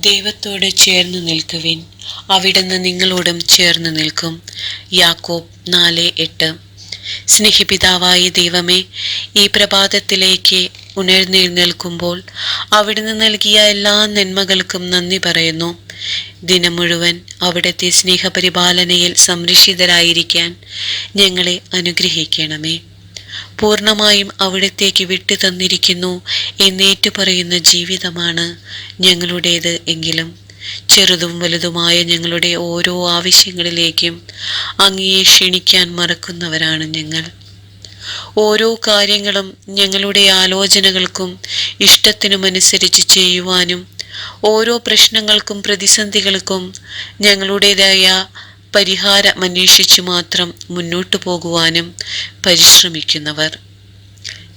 ദൈവത്തോട് ചേർന്ന് നിൽക്കുവിൻ. അവിടുന്ന് നിങ്ങളോടും ചേർന്ന് നിൽക്കും. യാക്കോബ് നാല് എട്ട്. സ്നേഹിപിതാവായ ദൈവമേ ഈ പ്രഭാതത്തിലേക്ക് ഉണർന്നെഴുന്നേൽക്കുമ്പോൾ അവിടുന്ന് നൽകിയ എല്ലാ നന്മകൾക്കും നന്ദി പറയുന്നു. ദിനം മുഴുവൻ അവിടുത്തെ സ്നേഹപരിപാലനയിൽ സംരക്ഷിതരായിരിക്കാൻ ഞങ്ങളെ അനുഗ്രഹിക്കണമേ. പൂർണമായും അവിടത്തേക്ക് വിട്ടു തന്നിരിക്കുന്നു എന്നേറ്റു പറയുന്ന ജീവിതമാണ് ഞങ്ങളുടേത് എങ്കിലും. ചെറുതും വലുതുമായ ഞങ്ങളുടെ ഓരോ ആവശ്യങ്ങളിലേക്കും അങ്ങയെ ക്ഷണിക്കാൻ മറക്കുന്നവരാണ് ഞങ്ങൾ. ഓരോ കാര്യങ്ങളും ഞങ്ങളുടെ ആലോചനകൾക്കും ഇഷ്ടത്തിനുമനുസരിച്ച് ചെയ്യുവാനും ഓരോ പ്രശ്നങ്ങൾക്കും പ്രതിസന്ധികൾക്കും ഞങ്ങളുടേതായ പരിഹാരം അന്വേഷിച്ച് മാത്രം മുന്നോട്ടു പോകുവാനും പരിശ്രമിക്കുന്നവർ.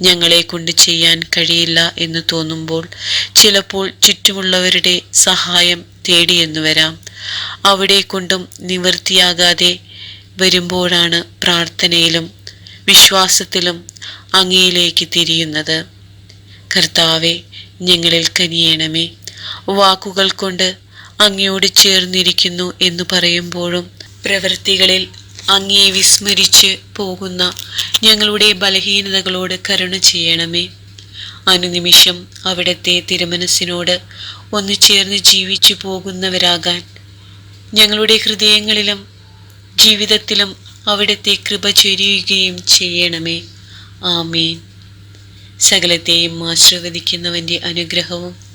ഞങ്ങളെ കൊണ്ട് ചെയ്യാൻ കഴിയില്ല എന്ന് തോന്നുമ്പോൾ ചിലപ്പോൾ ചുറ്റുമുള്ളവരുടെ സഹായം തേടിയെന്നു വരാം. അവിടെ കൊണ്ടും നിവൃത്തിയാകാതെ വരുമ്പോഴാണ് പ്രാർത്ഥനയിലും വിശ്വാസത്തിലും അങ്ങയിലേക്ക് തിരിയുന്നത്. കർത്താവെ ഞങ്ങളിൽ കനിയണമേ. വാക്കുകൾ കൊണ്ട് അങ്ങയോട് ചേർന്നിരിക്കുന്നു എന്ന് പറയുമ്പോഴും പ്രവൃത്തികളിൽ അങ്ങയെ വിസ്മരിച്ച് പോകുന്ന ഞങ്ങളുടെ ബലഹീനതകളോട് കരുണ ചെയ്യണമേ. അനുനിമിഷം അവിടുത്തെ തിരുമനസ്സിനോട് ഒന്നു ചേർന്ന് ജീവിച്ചു പോകുന്നവരാകാൻ ഞങ്ങളുടെ ഹൃദയങ്ങളിലും ജീവിതത്തിലും അവിടുത്തെ കൃപ ചൊരിയുകയും ചെയ്യണമേ. ആമേൻ. സകലത്തെയും ആശീർവദിക്കുന്നവന്റെ അനുഗ്രഹവും